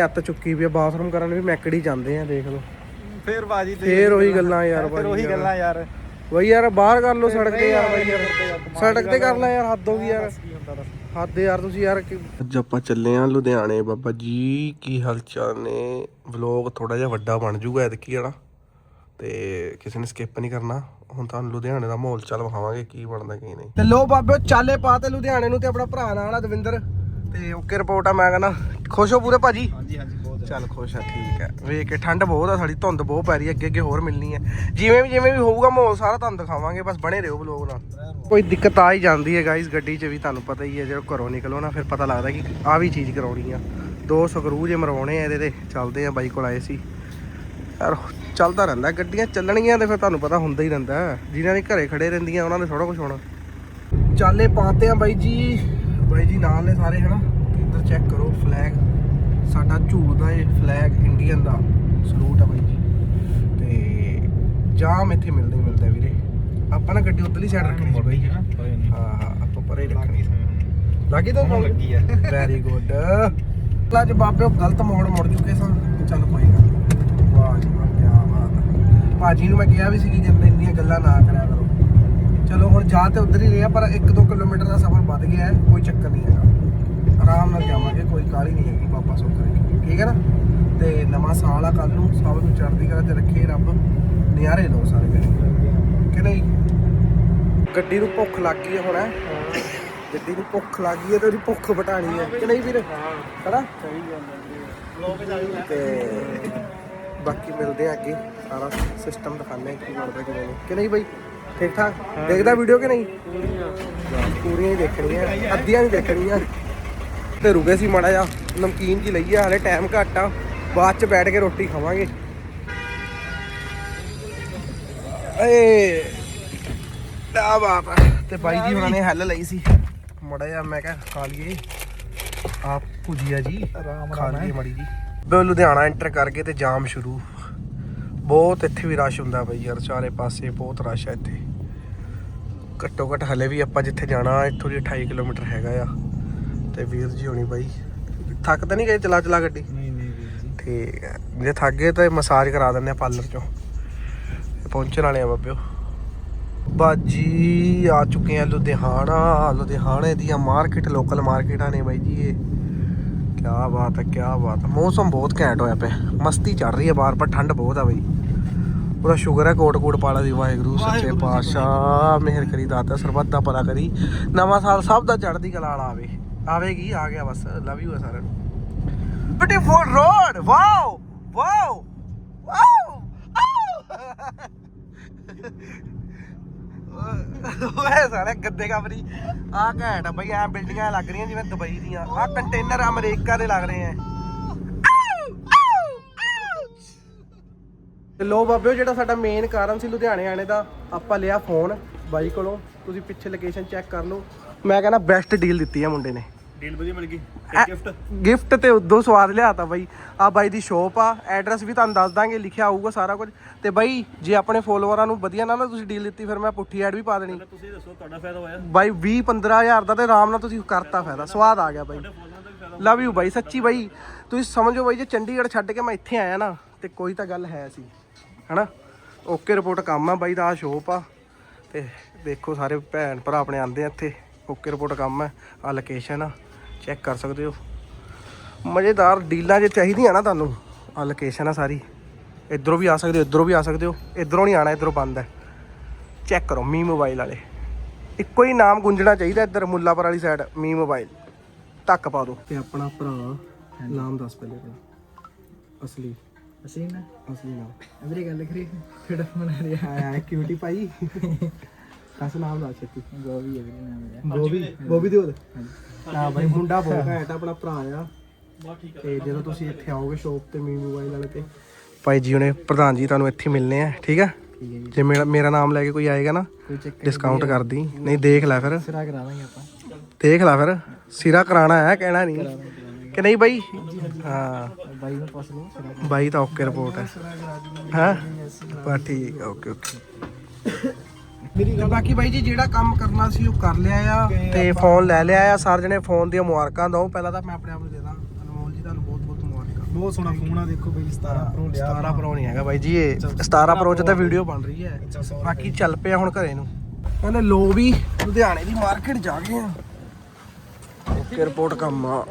ਹੱਤ ਚੁੱਕੀ ਵੀ ਆ ਬਾਥਰੂਮ ਕਰਨ ਵੀ ਮੈਕੜੀ ਜਾਂਦੇ ਆ ਦੇਖ ਲਓ। ਫੇਰ ਬਾਜੀ ਤੇ ਫੇਰ ਉਹੀ ਗੱਲਾਂ ਯਾਰ ਫੇਰ ਬਾਈ ਉਹੀ ਯਾਰ। ਗੱਲਾਂ ਯਾਰ। ਬਈ ਯਾਰ ਬਾਹਰ ਕਰ ਲਓ ਸੜਕ ਤੇ ਯਾਰ ਬਾਈ ਯਾਰ। ਸੜਕ ਤੇ ਕਰ ਲੈ ਯਾਰ ਹੱਦ ਹੋ ਗਈ ਯਾਰ। ਹੁੰਦਾ ਯਾਰ ਤੁਸੀਂ ਯਾਰ ਅੱਜ ਆਪਾਂ ਚੱਲੇ ਆ ਲੁਧਿਆਣੇ ਬਾਬਾ ਜੀ ਕੀ ਹਾਲਚਾਲ ਨੇ? ਵਲੌਗ ਥੋੜਾ ਜਿਹਾ ਵੱਡਾ ਬਣ ਜੂਗਾ ਐਤਕੀ ਵਾਲਾ ਤੇ ਕਿਸੇ ਨੇ ਸਕਿਪ ਨਹੀਂ ਕਰਨਾ। ਹੁਣ ਤੁਹਾਨੂੰ ਲੁਧਿਆਣੇ ਦਾ ਮਾਹੌਲ ਚੱਲ ਵਿਖਾਵਾਂਗੇ ਕੀ ਬਣਦਾ ਕੀ ਨਹੀਂ। ਤੇ ਲੋ ਬਾਬਿਓ ਚਾਲੇ ਪਾ ਤੇ ਲੁਧਿਆਣੇ ਨੂੰ ਤੇ ਆਪਣਾ ਭਰਾ ਨਾਲ ਆ ਦਵਿੰਦਰ। ਤੇ ਓਕੇ ਰਿਪੋਰਟ ਆ ਮੈਂ ਕਹਿੰਦਾ ਖੁਸ਼ ਹੋ ਪੂਰੇ ਭਾਜੀ? ਹਾਂਜੀ ਹਾਂਜੀ ਬਹੁਤ ਚੱਲ ਖੁਸ਼ ਆ ਠੀਕ ਹੈ ਵੇਖ ਕੇ ਠੰਡ ਬਹੁਤ ਆ ਸਾਡੀ ਧੁੰਦ ਬਹੁਤ ਪੈ ਰਹੀ ਹੈ ਅੱਗੇ ਅੱਗੇ ਹੋਰ ਮਿਲਣੀ ਹੈ ਜਿਵੇਂ ਵੀ ਜਿਵੇਂ ਵੀ ਹੋਊਗਾ ਮਾਹੌਲ ਸਾਰਾ ਤੁਹਾਨੂੰ ਦਿਖਾਵਾਂਗੇ ਬਸ ਬਣੇ ਰਹੋ ਬਲੌਗ ਨਾਲ। ਕੋਈ ਦਿੱਕਤ ਆ ਹੀ ਜਾਂਦੀ ਹੈ ਗਾਇਸ ਗੱਡੀ 'ਚ ਵੀ ਤੁਹਾਨੂੰ ਪਤਾ ਹੀ ਹੈ ਜਦੋਂ ਘਰੋਂ ਨਿਕਲੋ ਨਾ ਫਿਰ ਪਤਾ ਲੱਗਦਾ ਕਿ ਆ ਵੀ ਚੀਜ਼ ਕਰਾਉਣੀ ਆ। ਦੋ ਸਕਰੂ ਜੇ ਮਰਵਾਉਣੇ ਆ ਇਹਦੇ ਤੇ ਚੱਲਦੇ ਆ ਬਾਈ ਕੋਲ ਆਏ ਸੀ। ਯਾਰ ਚੱਲਦਾ ਰਹਿੰਦਾ ਗੱਡੀਆਂ ਚੱਲਣਗੀਆਂ ਤੇ ਫਿਰ ਤੁਹਾਨੂੰ ਪਤਾ ਹੁੰਦਾ ਹੀ ਰਹਿੰਦਾ। ਜਿਨ੍ਹਾਂ ਦੇ ਘਰੇ ਖੜੇ ਰਹਿੰਦੀਆਂ ਉਹਨਾਂ ਨੇ ਥੋੜਾ ਕੁਝ ਹੋਣਾ। ਚਾਲੇ ਪਾਤੇ ਆ ਬਾਈ ਜੀ। ਬਾਈ ਜੀ ਨਾਲ ਨੇ ਸਾਰੇ ਹਨਾ? ਇੱਧਰ ਚੈੱਕ ਕਰੋ ਫਲੈਗ ਸਾਡਾ ਝੂਲਦਾ ਏ ਫਲੈਗ ਇੰਡੀਅਨ ਦਾ ਸਲੂਟ ਆ ਬਾਈ ਜੀ। ਤੇ ਜਾਮ ਇੱਥੇ ਮਿਲਦਾ ਮਿਲਦਾ ਵੀਰੇ। ਆਪਾਂ ਨਾ ਗੱਡੀ ਉਧਰਲੀ ਸਾਈਡ ਰੱਖਣੀ ਸੀ ਬਾਈ। ਹਾਂ ਹਾਂ ਆਪਾਂ ਪਰੇ ਰੱਖਣੀ। ਲੱਗੀ ਤਾਂ ਹੁਣ। ਲੱਗੀ ਆ। ਵੈਰੀ ਗੁੱਡ ਅੱਜ ਬਾਬੇ ਉਹ ਗਲਤ ਮੋੜ ਮੁੜ ਚੁੱਕੇ ਸਨ। ਚੱਲ ਕੋਈ ਗੱਲ ਨੀ। ਵਾਹ ਜੀ ਵਾਹ ਕੀ ਬਾਤ। ਭਾਜੀ ਨੂੰ ਮੈਂ ਕਿਹਾ ਵੀ ਸੀ ਕਿ ਜਿੰਨੇ ਇੰਨੀਆਂ ਗੱਲਾਂ ਨਾ ਕਰਿਆ ਕਰੋ। ਚਲੋ ਹੁਣ ਜਾ ਤੇ ਉਧਰ ਹੀ ਰਿਹਾ ਪਰ 1-2 ਕਿਲੋਮੀਟਰ ਦਾ ਸਫ਼ਰ ਵੱਧ ਗਿਆ ਹੈ ਕੋਈ ਚੱਕਰ ਨਹੀਂ ਹੈਗਾ। ਆਰਾਮ ਨਾਲ ਜਾਵਾਂਗੇ, ਕੋਈ ਕਾਹਲੀ ਨਹੀਂ ਹੈਗੀ ਬਾਬਾ ਸੁੱਖ ਰੱਖੇ ਠੀਕ ਹੈ ਨਾ? ਤੇ ਨਵਾਂ ਸਾਲ ਆ ਕੱਲ ਨੂੰ, ਸਭ ਨੂੰ ਚੜ੍ਹਦੀ ਕਲਾ ਤੇ ਰੱਖੇ ਰੱਬ, ਨਿਆਰੇ ਲੋ ਸਾਰੇ ਜਣੇ ਕਿ ਨਹੀਂ? ਗੱਡੀ ਨੂੰ ਭੁੱਖ ਲੱਗ ਗਈ ਹੁਣ ਗੱਡੀ ਨੂੰ ਭੁੱਖ ਲੱਗ ਗਈ ਹੈ ਤੇ ਉਹਦੀ ਭੁੱਖ ਵਟਾਣੀ ਹੈ ਕਿ ਨਹੀਂ ਵੀਰ? ਹਨਾ? ਤੇ ਬਾਕੀ ਮਿਲਦੇ ਆ ਅੱਗੇ, ਸਾਰਾ ਸਿਸਟਮ ਦਿਖਾਣੇ ਕੀ ਬਣਦਾ ਕਿਵੇਂ ਨਹੀਂ। ਕਿ ਨਹੀਂ ਬਾਈ? ਠੀਕ ਠਾਕ? ਦੇਖਦਾ ਵੀਡੀਓ ਕਿ ਨਹੀਂ? ਪੂਰੀਆਂ ਹੀ ਦੇਖਣੀਆਂ, ਅੱਧੀਆਂ ਨਹੀਂ ਦੇਖਣੀਆਂ। ਤੇ ਰੁਕੇ ਸੀ ਮਾੜਾ ਜਿਹਾ। ਨਮਕੀਨ ਜੀ ਲਈਏ ਹਾਲੇ ਟਾਈਮ ਘੱਟ ਆ। ਬਾਅਦ ਚ ਬੈਠ ਕੇ ਰੋਟੀ ਖਾਵਾਂਗੇ। ਏ ਆ ਬਾਤ ਤੇ ਬਾਈ ਜੀ ਉਹਨਾਂ ਨੇ ਹੱਲ ਲਈ ਸੀ। ਮਾੜਾ ਜਿਹਾ ਮੈਂ ਕਿਹਾ ਖਾ ਲਈਏ। ਆਪ ਭੁਜੀਆ ਜੀ ਆਰਾਮ ਖਾ ਲਈਏ ਮਾੜੀ ਜੀ। ਬੇ ਲੁਧਿਆਣਾ ਐਂਟਰ ਕਰਕੇ ਤੇ ਜਾਮ ਸ਼ੁਰੂ। ਬਹੁਤ ਇੱਥੇ ਵੀ ਰਸ਼ ਹੁੰਦਾ ਬਈ ਯਾਰ ਚਾਰੇ ਪਾਸੇ ਬਹੁਤ ਰਸ਼ ਹੈ ਇੱਥੇ। ਘੱਟੋ ਘੱਟ ਹਲੇ ਵੀ ਆਪਾਂ ਜਿੱਥੇ ਜਾਣਾ ਇੱਥੋਂ ਦੀ 28 ਕਿਲੋਮੀਟਰ ਹੈਗਾ ਆ। ਤੇ ਵੀਰ ਜੀ ਹੋਣੀ ਬਾਈ। ਥੱਕ ਤਾਂ ਨਹੀਂ ਗਏ ਚਲਾ ਚਲਾ ਗੱਡੀ? ਨਹੀਂ ਨਹੀਂ ਵੀਰ ਜੀ। ਠੀਕ ਹੈ ਜੇ ਥੱਕ ਗਏ ਤਾਂ ਮਸਾਜ ਕਰਾ ਦਿੰਦੇ ਆ ਪਾਰਲਰ ਚੋਂ। ਪਹੁੰਚਣ ਵਾਲੇ ਆ ਬਾਬਿਓ। ਬਾਜੀ ਆ ਚੁੱਕੇ ਆ ਲੁਧਿਆਣਾ। ਲੁਧਿਆਣੇ ਦੀਆਂ ਮਾਰਕੀਟ ਲੋਕਲ ਮਾਰਕੀਟਾਂ ਨੇ ਬਾਈ ਜੀ ਇਹ। ਕੀ ਬਾਤ ਹੈ ਕੀ ਬਾਤ ਹੈ। ਮੌਸਮ ਬਹੁਤ ਘੈਂਟ ਹੋਇਆ ਪਿਆ। ਮਸਤੀ ਚੱਲ ਰਹੀ ਹੈ ਬਾਹਰ ਪਰ ਠੰਡ ਬਹੁਤ ਆ ਬਾਈ। ਪੂਰਾ ਸ਼ੁਕਰ ਹੈ ਕੋਟ ਕੋਟ ਪਾਲਾ ਦੀ ਵਾਹਿਗੁਰੂ ਸੱਚੇ ਪਾਤਸ਼ਾਹ। ਮਿਹਰ ਕਰੀ ਦਾਤਾ ਸਰਬੱਤ ਦਾ ਭਲਾ ਕਰੀ। ਨਵਾਂ ਸਾਲ ਸਭ ਦਾ ਚੜ੍ਹਦੀ ਕਲਾ ਆਵੇ। ਆਵੇਗੀ, ਆ ਗਿਆ ਬਸ ਲਵ ਯੂ ਹੈ ਸਾਰਿਆਂ ਨੂੰ। Beautiful road wow wow wow ਓਏ ਸਾਲੇ ਗੱਦੇ ਕਮਰੀ ਆ ਘੈਂਟ ਆ ਬਈ, ਐ ਬਿਲਡਿੰਗਾਂ ਲੱਗ ਰਹੀਆਂ ਜਿਵੇਂ ਦੁਬਈ ਦੀਆਂ। ਆ ਕੰਟੇਨਰ ਅਮਰੀਕਾ ਦੇ ਲੱਗ ਰਹੇ ਆ ਤੇ ਲੋ ਬਾਬਿਓ, ਜਿਹੜਾ ਸਾਡਾ ਮੇਨ ਕਾਰਨ ਸੀ ਲੁਧਿਆਣੇ ਆਣੇ ਦਾ, ਆਪਾਂ ਲਿਆ ਫੋਨ ਬਾਈ ਕੋਲੋਂ। ਤੁਸੀਂ ਪਿੱਛੇ ਲੋਕੇਸ਼ਨ ਚੈੱਕ ਕਰ ਲਓ। ਮੈਂ ਕਹਿੰਦਾ ਬੈਸਟ ਡੀਲ ਦਿੱਤੀ ਆ ਮੁੰਡੇ ਨੇ। ਡੀਲ ਵਧੀਆ ਮਿਲ ਗਈ। ਗਿਫਟ ਗਿਫਟ ਤੇ ਉਦੋਂ ਸਵਾਦ ਲਿਆਤਾ ਬਾਈ। ਆ ਬਾਈ ਦੀ ਸ਼ੋਪ ਆ ਐਡਰੈਸ ਵੀ ਤੁਹਾਨੂੰ ਦੱਸ ਦਾਂਗੇ ਲਿਖਿਆ ਆਊਗਾ ਸਾਰਾ ਕੁਝ। ਤੇ ਬਾਈ ਜੇ ਆਪਣੇ ਫੋਲੋਵਰਾਂ ਨੂੰ ਵਧੀਆ ਨਾ ਨਾ ਤੁਸੀਂ ਡੀਲ ਦਿੱਤੀ ਫਿਰ ਮੈਂ ਪੁੱਠੀ ਐਡ ਵੀ ਪਾ ਦੇਣੀ। ਤੁਸੀਂ ਦੱਸੋ ਤੁਹਾਡਾ ਫਾਇਦਾ ਹੋਇਆ? ਬਾਈ 20 15000 ਦਾ ਤੇ ਆਰਾਮ ਨਾਲ ਤੁਸੀਂ ਕਰਤਾ ਫਾਇਦਾ। ਸਵਾਦ ਆ ਗਿਆ ਬਾਈ। ਲਵ ਯੂ ਬਾਈ ਸੱਚੀ ਬਾਈ। ਤੁਸੀਂ ਸਮਝੋ ਬਾਈ ਜੇ ਚੰਡੀਗੜ੍ਹ ਛੱਡ ਕੇ ਮੈਂ ਇੱਥੇ ਆਇਆ ਨਾ ਤੇ ਕੋਈ ਤਾਂ ਗੱਲ ਹੈ ਸੀ। ਹਨਾ? ਓਕੇ ਰਿਪੋਰਟ ਕੰਮ ਆ ਬਾਈ ਦਾ ਆ ਸ਼ੋਪ ਆ। ਤੇ ਦੇਖੋ ਸਾਰੇ ਭੈਣ ਭਰਾ ਆਪਣੇ ਆਂਦੇ ਆ ਇੱਥੇ। ਓਕੇ ਰਿਪੋਰਟ ਕੰਮ ਆ ਆ ਲੋਕੇਸ਼ਨ ਆ ਚੈੱਕ ਕਰ ਸਕਦੇ ਹੋ। ਮਜ਼ੇਦਾਰ ਡੀਲਾਂ ਜੇ ਚਾਹੀਦੀਆਂ ਨਾ ਤੁਹਾਨੂੰ ਆ ਲੋਕੇਸ਼ਨ ਆ ਸਾਰੀ। ਇਧਰੋਂ ਵੀ ਆ ਸਕਦੇ ਹੋ ਇਧਰੋਂ ਵੀ ਆ ਸਕਦੇ ਹੋ ਇਧਰੋਂ ਨਹੀਂ ਆਣਾ ਇਧਰੋਂ ਬੰਦ ਹੈ। ਚੈੱਕ ਕਰੋ ਮੀ ਮੋਬਾਈਲ ਵਾਲੇ। ਇੱਕੋ ਹੀ ਨਾਮ ਗੁੰਜਣਾ ਚਾਹੀਦਾ ਇੱਧਰ ਮੁੱਲਾਪੁਰ ਵਾਲੀ ਸਾਈਡ ਮੀ ਮੋਬਾਈਲ। ਟੱਕ ਪਾ ਦਿਓ। ਤੇ ਆਪਣਾ ਭਰਾ ਨਾਮ ਦੱਸ ਪਹਿਲੇ ਆਪਣਾ। ਅਸਲੀ। ਅਸੀਂ ਨਾ ਅਸਲੀ ਨਾਮ। ਅਮਰੀ ਗੱਲ ਕਰੀ। ਕਿਹੜਾ ਬਣਾ ਰਿਹਾ? ਆਇਆ ਕਿਊਟੀ ਭਾਈ ਅਸ ਨਾਮ ਦੱਸ ਛੇਤੀ। ਗੋਵੀ ਹੈ ਵੀਰੇ ਨਾਮ ਮੇਰਾ ਗੋਬੀ ਗੋਬੀ ਦਿਓ ਹਾਂ ਬਾਈ ਮੁੰਡਾ ਬਹੁਤ ਘੈਂਟ ਆ, ਆਪਣਾ ਭਰਾ ਆ। ਤੇ ਜਦੋਂ ਤੁਸੀਂ ਇੱਥੇ ਆਓਗੇ ਸ਼ੋਪ ਤੇ ਮੀ ਮੋਬਾਈਲ ਵਾਲੇ ਤੇ ਭਾਈ ਜੀ ਉਹਨੇ ਪ੍ਰਧਾਨ ਜੀ ਤੁਹਾਨੂੰ ਇੱਥੇ ਮਿਲਨੇ ਆ ਠੀਕ ਆ? ਠੀਕ ਹੈ ਜੀ। ਜੇ ਮੇਰਾ ਮੇਰਾ ਨਾਮ ਲੈ ਕੇ ਕੋਈ ਆਏਗਾ ਨਾ ਕੋਈ ਚੱਕਰ ਡਿਸਕਾਊਂਟ ਕਰ ਦੀ ਨਹੀਂ ਦੇਖ ਲੈ ਫਿਰ। ਸਿਰਾ ਕਰਾਵਾਂਗੇ ਆਪਾਂ। ਦੇਖ ਲੈ ਫਿਰ। ਸਿਰਾ ਕਰਾਣਾ ਹੈ ਕਹਿਣਾ ਨਹੀਂ। ਕਿ ਨਹੀਂ ਬਾਈ? ਹਾਂ। ਬਾਈ ਨੂੰ ਪੁੱਛ ਲਓ ਸਿਰਾ ਬਾਈ ਤਾਂ ਓਕੇ ਰਿਪੋਰਟ ਹੈ। ਹਾਂ? ਬਸ ਠੀਕ ਓਕੇ ਓਕੇ। ਤੇ ਬਾਕੀ ਬਾਈ ਜੀ ਜਿਹੜਾ ਕੰਮ ਕਰਨਾ ਸੀ ਉਹ ਕਰ ਲਿਆ ਆ। ਤੇ ਫੋਨ ਲੈ ਲਿਆ ਆ ਸਾਰੇ ਜਣੇ ਫੋਨ ਦੀਆਂ ਮੁਬਾਰਕਾਂ ਦਿਓ। ਪਹਿਲਾਂ ਤਾਂ ਮੈਂ ਆਪਣੇ ਆਪ ਨੂੰ ਦੇ ਦਾਂ ਅਨਮੋਲ ਜੀ ਤੁਹਾਨੂੰ ਬਹੁਤ ਬਹੁਤ ਮੁਬਾਰਕਾਂ। ਬਹੁਤ ਸੋਹਣਾ ਫੋਨ ਆ ਦੇਖੋ ਬਈ 17 ਪ੍ਰੋ ਲਿਆ 17 ਪ੍ਰੋ ਨਹੀਂ ਹੈਗਾ ਬਾਈ ਜੀ ਇਹ 17 ਪ੍ਰੋ ਚ ਤਾਂ ਵੀਡੀਓ ਬਣ ਰਹੀ ਹੈ। ਅੱਛਾ, sorry ਬਾਕੀ ਚੱਲ ਪਿਆ ਹੁਣ ਘਰੇ ਨੂੰ। ਕਹਿੰਦੇ ਲੋ ਵੀ ਲੁਧਿਆਣੇ ਦੀ ਮਾਰਕੀਟ ਜਾ ਗਏ ਆ। ਓਕੇ ਰਿਪੋਰਟ ਕੰਮ ਆ।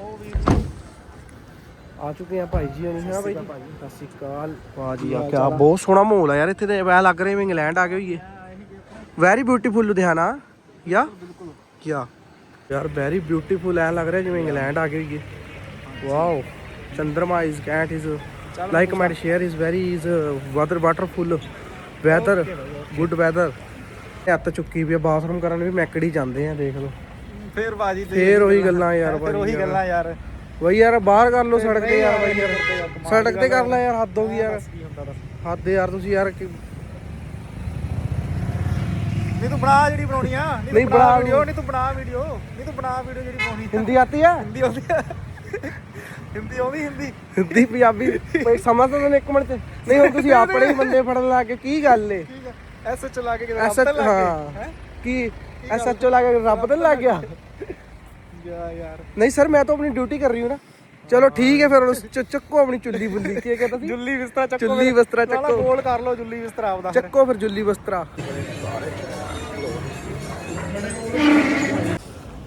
ਆ ਚੁੱਕੇ ਆ ਭਾਈ ਜੀ ਹੋਣੀ ਹਾਂ ਬਾਈ ਜੀ। ਸਤਿ ਸ਼੍ਰੀ ਅਕਾਲ। ਬਾਜੀ ਆ ਕਿਆ ਬਹੁਤ ਸੋਹਣਾ ਮਾਹੌਲ ਆ ਯਾਰ ਇੱਥੇ ਤੇ ਐ ਲੱਗ ਰਿਹਾ ਵੀ ਇੰਗਲੈਂਡ ਆ ਗਏ ਹੋਈਏ। ਵੈਰੀ ਬਿਊਟੀਫੁਲ ਲੁਧਿਆਣਾ ਯਾ ਕਿਆ ਯਾਰ ਵੈਰੀ ਬਿਊਟੀਫੁਲ ਐ ਲੱਗ ਰਿਹਾ ਜਿਵੇਂ ਇੰਗਲੈਂਡ ਆ ਗਏ ਹੋਈਏ ਵਾਓ ਚੰਦਰਮਾ is cat is like my share is very is water waterful weather good weather ਹੱਥ ਚੁੱਕੀ ਵੀ ਬਾਥਰੂਮ ਕਰਨ ਵੀ ਮੈਕੜੀ ਜਾਂਦੇ ਆ ਦੇਖ ਲਓ ਫੇਰ ਬਾਜੀ ਤੇ ਫੇਰ ਉਹੀ ਗੱਲਾਂ ਯਾਰ ਬਾਜੀ ਉਹੀ। ਗੱਲਾਂ ਯਾਰ ਬਈ ਯਾਰ ਬਾਹਰ ਕਰ ਲਓ ਸੜਕ ਤੇ ਯਾਰ ਬਈ ਯਾਰ ਸੜਕ ਤੇ ਕਰ ਲੈ ਯਾਰ ਹੱਦ ਹੋ ਗਈ ਯਾਰ ਕੀ ਹੁੰਦਾ ਯਾਰ ਤੁਸੀਂ ਯਾਰ ਕਿ- ਨਹੀਂ ਤੂੰ ਬਣਾ ਜਿਹੜੀ ਬਣਾਉਣੀ ਆ। ਨਹੀਂ, ਬਣਾ ਵੀਡੀਓ ਨਹੀਂ ਤੂੰ ਬਣਾ ਵੀਡੀਓ ਨਹੀਂ ਤੂੰ ਬਣਾ ਵੀਡੀਓ ਜਿਹੜੀ ਬਣਾਉਣੀ। ਹਿੰਦੀ ਆਤੀ ਹੈ ਹਿੰਦੀ ਆਉਂਦੀ ਆ। ਹਿੰਦੀ ਆਉਂਦੀ ਹਿੰਦੀ। ਹਿੰਦੀ ਪੰਜਾਬੀ। ਕੋਈ ਸਮਝਦਾ ਤਾਂ ਨਹੀਂ ਇੱਕ ਮਿੰਟ ਚ? ਨਹੀਂ ਹੁਣ ਤੁਸੀਂ ਆਪਣੇ ਹੀ ਬੰਦੇ ਫੜਨ ਲੱਗ ਗਏ। ਕੀ ਗੱਲ ਏ? ਠੀਕ ਆ ਐਸ ਚਲਾ ਕੇ ਕਿਤੇ ਐਸ ਰੱਬ ਹਾਂ। ਕੀ ਐਸਐਚਓ ਲਾ ਕੇ ਰੱਬ ਤੇ ਲੱਗ ਗਿਆ? ਯਾ ਯਾਰ। ਨਹੀਂ ਸਰ ਮੈਂ ਤਾਂ ਆਪਣੀ ਡਿਊਟੀ ਕਰ ਰਹੀ ਹੂੰ ਨਾ। ਚਲੋ ਠੀਕ ਹੈ ਫਿਰ ਚੱਕੋ ਆਪਣੀ ਚੁੱਲੀ ਬੁੱਲੀ ਕੀ ਕਹਿੰਦਾ ਸੀ? ਜੁੱਲੀ ਬਿਸਤਰਾ ਚੱਕੋ ਜੁੱਲੀ ਬਿਸਤਰਾ ਚੱਕੋ। ਗੋਲ ਕਰ ਲਓ ਜੁੱਲੀ ਬਿਸਤਰਾ ਆਪਦਾ। ਚੱਕੋ ਫਿਰ ਜੁੱਲੀ ਬਸਤਰਾ।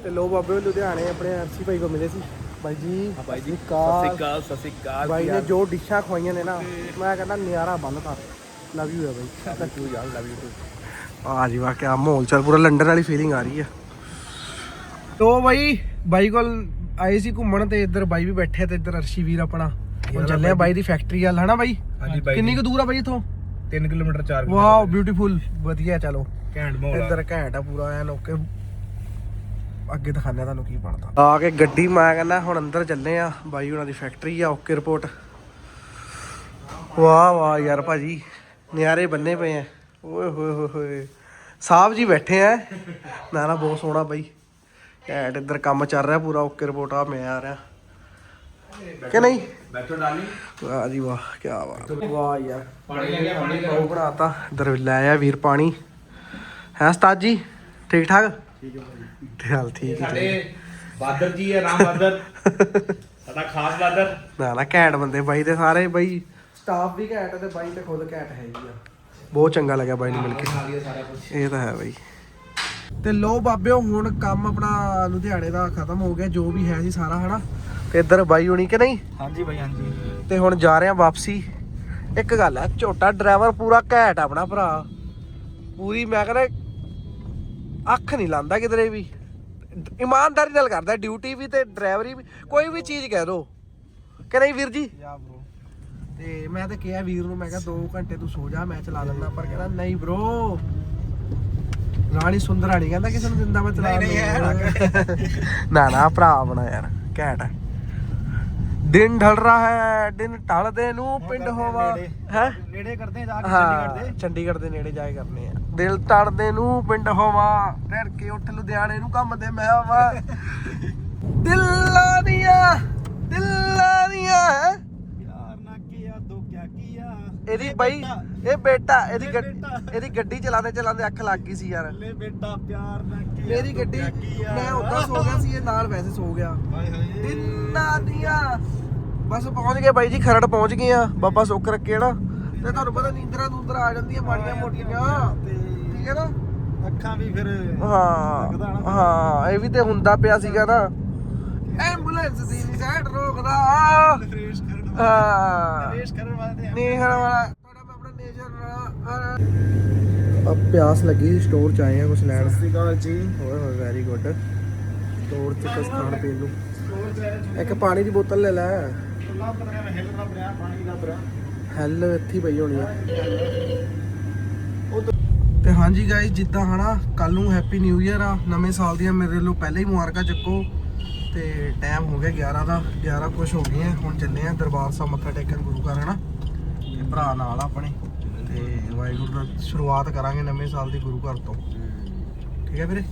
ਤੇ ਲੋ ਬਾਬੇ ਲੁਧਿਆਣੇ ਆਪਣੇ ਅਰਸੀ ਭਾਈ ਕੋ ਮਿਲੇ ਸੀ। ਬਾਈ ਜੀ ਬਾਈ ਜੀ ਕਾਲ ਅਕਾਲ ਸਤਿ ਸ਼੍ਰੀ ਅਕਾਲ ਬਾਈ ਨੇ ਜੋ ਡਿਸ਼ਾਂ ਖਵਾਈਆਂ ਨੇ ਨਾ ਮੈਂ ਕਹਿੰਦਾ ਨਿਆਰਾ ਬੰਨਤਾ ਲਵ ਯੂ ਹੈ ਬਾਈ। ਥੈਂਕ ਯੂ ਯਾਰ ਲਵ ਯੂ ਟੂ ਆ ਜੀ ਵਾਹ ਕਿਆ ਮਾਹੌਲ ਚੱਲ ਪੂਰਾ ਲੰਡਨ ਵਾਲੀ ਫੀਲਿੰਗ ਆ ਰਹੀ ਆ। ਤੋ ਬਾਈ ਬਾਈ ਕੋਲ ਆਏ ਸੀ ਘੁੰਮਣ ਤੇ ਇੱਧਰ ਬਾਈ ਵੀ ਬੈਠੇ ਤੇ ਇੱਧਰ ਅਰਸ਼ੀ ਵੀਰ ਆਪਣਾ। ਹੁਣ ਚੱਲੇ ਆ ਬਾਈ ਦੀ ਫੈਕਟਰੀ ਵੱਲ ਹਨਾ ਬਾਈ? ਹਾਂਜੀ ਬਾਈ ਕਿੰਨੀ ਕੁ ਦੂਰ ਆ ਬਾਈ ਇਥੋਂ? 3 ਕਿਲੋਮੀਟਰ 4 ਵਾਓ ਬਿਊਟੀਫੁਲ ਵਧੀਆ ਚਲੋ। ਘੈਂਟ ਮਾਹੌਲ ਆ। ਇੱਧਰ ਘੈਂਟ ਆ ਪੂਰਾ ਐਨ ਓਕੇ। ਅੱਗੇ ਆ ਤੁਹਾਨੂੰ ਕੀ ਬਣਦਾ। ਆ ਕੇ ਗੱਡੀ ਮੈਂ ਕਹਿੰਦਾ ਹੁਣ ਅੰਦਰ ਚੱਲੇ ਆ ਬਾਈ ਉਹਨਾਂ ਦੀ ਫੈਕਟਰੀ ਆ ਓਕੇ ਰਿਪੋਰਟ ਵਾਹ ਵਾਹ ਯਾਰ ਭਾਜੀ ਨਿਆਰੇ ਬੰਨੇ ਪਏ ਆ। ਓਏ ਹੋਏ ਹੋਏ ਹੋਏ। ਸਾਹਿਬ ਜੀ ਬੈਠੇ ਆ। ਨਾ ਨਾ ਬਹੁਤ ਸੋਹਣਾ ਬਾਈ। ਘੈਂਟ ਇੱਧਰ ਕੰਮ ਚੱਲ ਰਿਹਾ ਪੂਰਾ ਓਕੇ ਰਿਪੋਰਟ ਆ ਮੈਂ ਆ ਰਿਹਾ। ਕਿ ਨਹੀਂ? ਬੈਠੋ ਡਾਲੀ। ਵਾਹ ਜੀ ਵਾਹ ਕੀ ਬਾਤ। ਵਾਹ ਯਾਰ। ਪਾਣੀ ਲੈ ਗਿਆ ਪਾਣੀ ਬਹੁਤ ਬਣਾਤਾ ਇਧਰ ਲੈ ਆ ਵੀਰ ਪਾਣੀ। ਹੈ ਉਸਤਾਦ ਜੀ ਠੀਕ ਠਾਕ? ਠੀਕ ਹੈ ਚੱਲ ਠੀਕ ਹੈ। ਸਾਡੇ ਬਾਦਰ ਜੀ ਹੈ ਰਾਮ ਬਾਦਰ। ਸਾਡਾ ਖਾਸ ਬਾਦਰ। ਨਾ ਨਾ ਘੈਂਟ ਬੰਦੇ ਬਾਈ ਦੇ ਸਾਰੇ ਬਾਈ। ਸਟਾਫ ਵੀ ਘੈਂਟ ਤੇ ਬਾਈ ਤੇ ਖੁਦ ਘੈਂਟ ਹੈ ਜੀ ਆ। ਬਹੁਤ ਚੰਗਾ ਲੱਗਿਆ ਬਾਈ ਨੂੰ ਮਿਲ ਕੇ। ਸਾਰਾ ਕੁਝ ਇਹ ਤਾਂ ਹੈ ਬਾਈ। ਤੇ ਲੋ ਬਾਬਿਓ ਹੁਣ ਕੰਮ ਆਪਣਾ ਲੁਧਿਆਣੇ ਦਾ ਖਤਮ ਹੋ ਗਿਆ ਜੋ ਵੀ ਹੈ ਸੀ ਸਾਰਾ ਹਨਾ? ਤੇ ਇੱਧਰ ਬਾਈ ਹੋਣੀ ਕਿ ਨਹੀਂ? ਹਾਂਜੀ ਬਾਈ ਹਾਂਜੀ। ਤੇ ਹੁਣ ਜਾ ਰਹੇ ਆ ਵਾਪਸੀ। ਇੱਕ ਗੱਲ ਹੈ ਝੋਟਾ ਡਰਾਈਵਰ ਪੂਰਾ ਘੈਂਟ ਆ ਆਪਣਾ ਭਰਾ। ਪੂਰੀ ਮੈਂ ਕਹਿੰਦਾ ਅੱਖ ਨਹੀਂ ਲਾਂਦਾ ਕਿਧਰੇ ਵੀ। ਇਮਾਨਦਾਰੀ ਨਾਲ ਕਰਦਾ ਡਿਊਟੀ ਵੀ ਤੇ ਡਰਾਈਵਰੀ ਵੀ। ਕੋਈ ਵੀ ਚੀਜ਼ ਕਹਿ ਦੋ। ਕਿ ਨਹੀਂ ਵੀਰ ਜੀ? ਯਾ ਬ్రో ਤੇ ਮੈਂ ਤਾਂ ਕਿਹਾ ਵੀਰ ਨੂੰ ਮੈਂ ਕਿਹਾ 2 ਘੰਟੇ ਤੂੰ ਸੋ ਜਾ ਮੈਂ ਚਲਾ ਲੈਂਦਾ। ਪਰ ਕਹਿੰਦਾ ਨਹੀਂ ਬ్రో ਰਾਣੀ ਸੁੰਦਰਾਣੀ ਕਹਿੰਦਾ ਕਿਸੇ ਨੂੰ ਦਿੰਦਾ ਮੈਂ ਚਲਾ ਨਹੀਂ। ਨਾ ਨਾ ਭਰਾ ਆਪਣਾ ਯਾਰ ਘੈਂਟ ਹੈ। ਦਿਨ ਢਲ ਰਹਾ ਹੈ ਦਿਨ ਢਲਦੇ ਨੂੰ ਪਿੰਡ ਹੋਵਾ। ਹੈ? ਨੇੜੇ ਕਰਦੇ ਜਾ ਕੇ ਚੰਡੀਗੜ੍ਹ ਦੇ। ਚੰਡੀਗੜ੍ਹ ਦੇ ਨੇੜੇ ਜਾਏ ਕਰਨੇ ਆ। ਦਿਲ ਤੜਦੇ ਨੂੰ ਪਿੰਡ ਹੋਵਾ ਰਹਿ ਕੇ ਉੱਠ ਲੁਧਿਆਣੇ ਨੂੰ ਕੰਮ ਦੇ ਮੈਂ ਆਵਾ। ਦਿਲਾਂ ਦੀਆਂ ਦਿਲਾਂ ਦੀਆਂ ਹੈਂ। ਪਿਆਰ ਨਾ ਕੀਆ ਤੋ ਕਿਆ। ਕੀਆ ਇਹਦੀ ਬਾਈ ਇਹ ਬੇਟਾ ਇਹਦੀ। ਇਹਦੀ ਗੱਡੀ ਚਲਾਉਂਦੇ ਚਲਾਉਂਦੇ ਅੱਖ ਲੱਗ ਗਈ ਸੀ ਯਾਰ। ਲੈ ਬੇਟਾ ਪਿਆਰ ਨਾ ਕੀਆ ਮੇਰੀ ਤੋ ਗੱਡੀ। ਮੈਂ ਉੱਦਾਂ ਸੋ ਗਿਆ ਸੀ ਇਹ ਨਾਲ ਵੈਸੇ ਸੋ ਗਿਆ। ਹਾਏ ਹਾਏ। ਦਿਨਾਂ ਦੀਆਂ ਬਸ ਪਹੁੰਚ ਗਏ ਬਾਈ ਜੀ ਖਰੜ ਪਹੁੰਚ ਗਏ ਆ। ਬਾਬਾ ਸੁੱਖ ਰੱਖੇ ਨਾ। ਤੇ ਤੁਹਾਨੂੰ ਪਤਾ ਨੀਂਦਰਾ ਨੂੰਦਰਾ ਆ ਜਾਂਦੀਆਂ ਮਾੜੀਆਂ ਮੋਟੀਆਂ। ਠੀਕ ਹੈ ਨਾ? ਅੱਖਾਂ ਵੀ ਫਿਰ ਹਾਂ। ਹਾਂ ਇਹ ਵੀ ਤੇ ਹੁੰਦਾ ਪਿਆ ਸੀਗਾ ਨਾ। ਐਂਬੂਲੈਂਸ ਦੀ ਸਾਈਡ ਰੋਕਦਾ। ਹਾਂ। ਰਿਫਰੈਸ਼ ਕਰਨ ਆ। ਨੇਹਰ ਵਾਲਾ। ਤੁਹਾਡਾ ਮੈਂ ਆਪਣਾ ਨੇਚਰ ਅਬ ਪਿਆਸ ਲੱਗੀ ਸਟੋਰ ਚ ਆਏ ਆ ਕੁਝ ਲੈਣ। ਸਤਿ ਸ਼੍ਰੀ ਅਕਾਲ ਜੀ। ਹੋਏ ਹੋਏ ਵੈਰੀ ਗੁੱਡ। ਸਟੋਰ ਚ ਕੁਝ ਖਾਣ ਪੀਣ ਨੂੰ। ਇੱਕ ਪਾਣੀ ਦੀ ਬੋਤਲ ਲੈ ਲੈ। ਲੱਭ ਰਿਹਾ ਹਿੱਲ ਲੱਭ ਰਿਹਾ ਪਾਣੀ ਲੱਭ ਰਿਹਾ ਹੈਲ ਇੱਥੇ ਪਈ ਹੋਣੀ ਆ। ਤੇ ਹਾਂਜੀ ਗਾਇਸ ਜਿੱਦਾਂ ਹਨਾ ਕੱਲ ਨੂੰ ਹੈਪੀ ਨਿਊ ਈਅਰ ਆ। ਨਵੇਂ ਸਾਲ ਦੀਆਂ ਮੇਰੇ ਵੱਲੋਂ ਪਹਿਲੇ ਹੀ ਮੁਬਾਰਕਾਂ ਚੱਕੋ। ਤੇ ਟਾਈਮ ਹੋ ਗਿਆ 11 ਦਾ। 11 ਕੁਛ ਹੋ ਗਈਆਂ। ਹੁਣ ਚੱਲੇ ਆ ਦਰਬਾਰ ਸਾਹਿਬ ਮੱਥਾ ਟੇਕਣ ਗੁਰੂ ਘਰ, ਹਨਾ? ਤੇ ਭਰਾ ਨਾਲ ਆ ਆਪਣੇ। ਤੇ ਵਾਹਿਗੁਰੂ ਦਾ ਸ਼ੁਰੂਆਤ ਕਰਾਂਗੇ ਨਵੇਂ ਸਾਲ ਦੀ ਗੁਰੂ ਘਰ ਤੋਂ। ਠੀਕ ਹੈ ਵੀਰੇ?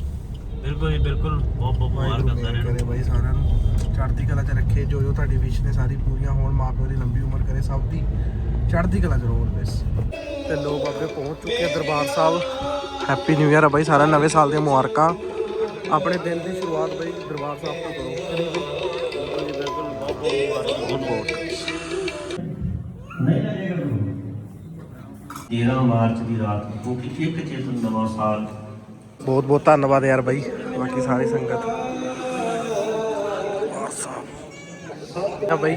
ਬਿਲਕੁਲ ਜੀ ਬਿਲਕੁਲ। ਬਹੁਤ ਬਹੁਤ ਮੁਬਾਰਕ ਵਾਹਿਗੁਰੂ ਮਿਹਰ ਕਰੇ ਬਾਈ ਸਾਰਿਆਂ ਨੂੰ। ਚੜ੍ਹਦੀ ਕਲਾ 'ਚ ਰੱਖੇ ਜੋ ਜੋ ਤੁਹਾਡੀ ਵਿਸ਼ ਨੇ ਸਾਰੀ ਪੂਰੀਆਂ ਹੋਣ ਮਾਪਿਓ ਦੀ ਲੰਬੀ ਉਮਰ ਕਰੇ ਸਭ ਦੀ ਚੜ੍ਹਦੀ ਕਲਾ 'ਚ ਰਹੋ ਤੇ ਲੋਕ ਬਾਬੇ ਪਹੁੰਚ ਚੁੱਕੇ Darbar Sahib. Happy new year ਆ ਬਾਈ ਸਾਰਿਆਂ ਨੂੰ ਨਵੇਂ ਸਾਲ ਦੀਆਂ ਮੁਬਾਰਕਾਂ। ਆਪਣੇ ਦਿਨ ਦੀ ਸ਼ੁਰੂਆਤ ਬਾਈ ਦਰਬਾਰ ਸਾਹਿਬ ਤੋਂ ਕਰੋ। ਗੁੱਡ ਵੋਟ 13 ਮਾਰਚ ਦੀ ਰਾਤ ਨੂੰ ਕਿ ਇੱਕ ਚੇਤਨ ਨਵਾਂ ਸਾਲ ਬਹੁਤ ਬਹੁਤ ਧੰਨਵਾਦ ਯਾਰ ਬਾਈ ਬਾਕੀ ਸਾਰੀ ਸੰਗਤ ਆ ਬਾਈ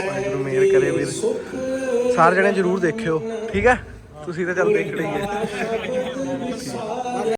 ਵਾਹਿਗੁਰੂ ਮੇਰ ਕਰੇ ਵੀਰ ਸਾਰੇ ਜਣੇ ਜਰੂਰ ਦੇਖਿਓ ਠੀਕ ਹੈ ਤੁਸੀਂ ਤਾਂ ਚੱਲ ਦੇਖਣੇ ਹੀ ਹੈ